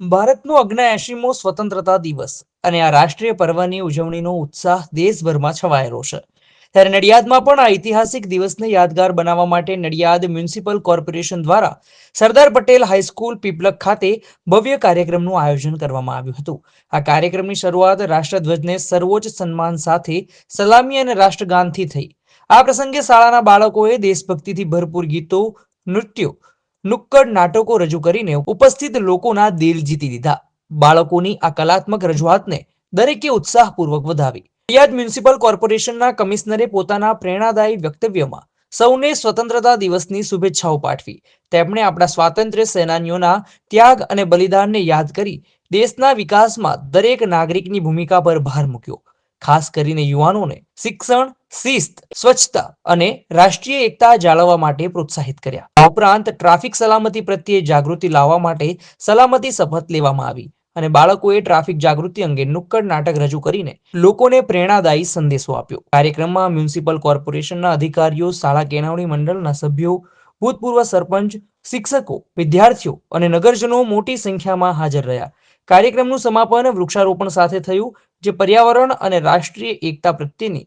ભારતનો અગ્નેએંશીમો સ્વતંત્રતા દિવસ અને આ રાષ્ટ્રીય પર્વની ઉજવણીનો ઉત્સાહ દેશભરમાં છવાયેલો છે. ત્યારે નડિયાદમાં પણ આ ઐતિહાસિક દિવસને યાદગાર બનાવવા માટે નડિયાદ મ્યુનિસિપલ કોર્પોરેશન દ્વારા સરદાર પટેલ હાઈસ્કૂલ પીપલક ખાતે ભવ્ય કાર્યક્રમનું આયોજન કરવામાં આવ્યું હતું. આ કાર્યક્રમની શરૂઆત રાષ્ટ્રધ્વજને સર્વોચ્ચ સન્માન સાથે સલામી અને રાષ્ટ્રગાનથી થઈ. આ પ્રસંગે શાળાના બાળકોએ દેશભક્તિથી ભરપૂર ગીતો, નૃત્યો નુક્કડ નાટકો રજૂ કરીને ઉપસ્થિત લોકોના દિલ જીતી દીધા બાળકોની આ કલાત્મક રજૂઆતને દરેકે ઉત્સાહપૂર્વક વધાવી. નડિયાદ મ્યુનિસિપલ કોર્પોરેશનના કમિશનરે પોતાના પ્રેરણાદાયી વ્યક્તવ્યમાં સૌને સ્વતંત્રતા દિવસની શુભેચ્છાઓ પાઠવી. તેમણે આપણા સ્વાતંત્ર્ય સેનાનીઓના ત્યાગ અને બલિદાનને યાદ કરી દેશના વિકાસમાં દરેક નાગરિકની ભૂમિકા પર ભાર મૂક્યો. ખાસ કરીને યુવાનોને શિક્ષણ શિસ્ત, સ્વચ્છતા અને રાષ્ટ્રીય એકતા જાળવવા માટે પ્રોત્સાહિત કર્યા. આ ઉપરાંત ટ્રાફિક સલામતી પ્રત્યે જાગૃતિ લાવવા માટે સલામતી શપથ લેવામાં આવી અને બાળકોએ ટ્રાફિક જાગૃતિ અંગે નુક્કડ નાટક રજૂ કરીને લોકોને પ્રેરણાદાયી સંદેશો આપ્યો. કાર્યક્રમમાં મ્યુનિસિપલ કોર્પોરેશનના અધિકારીઓ, શાળા કેળવણી મંડળના સભ્યો, ભૂતપૂર્વ સરપંચ, શિક્ષકો, વિદ્યાર્થીઓ અને નગરજનો મોટી સંખ્યામાં હાજર રહ્યા. કાર્યક્રમનું સમાપન વૃક્ષારોપણ સાથે થયું, જે પર્યાવરણ અને રાષ્ટ્રીય એકતા પ્રત્યેની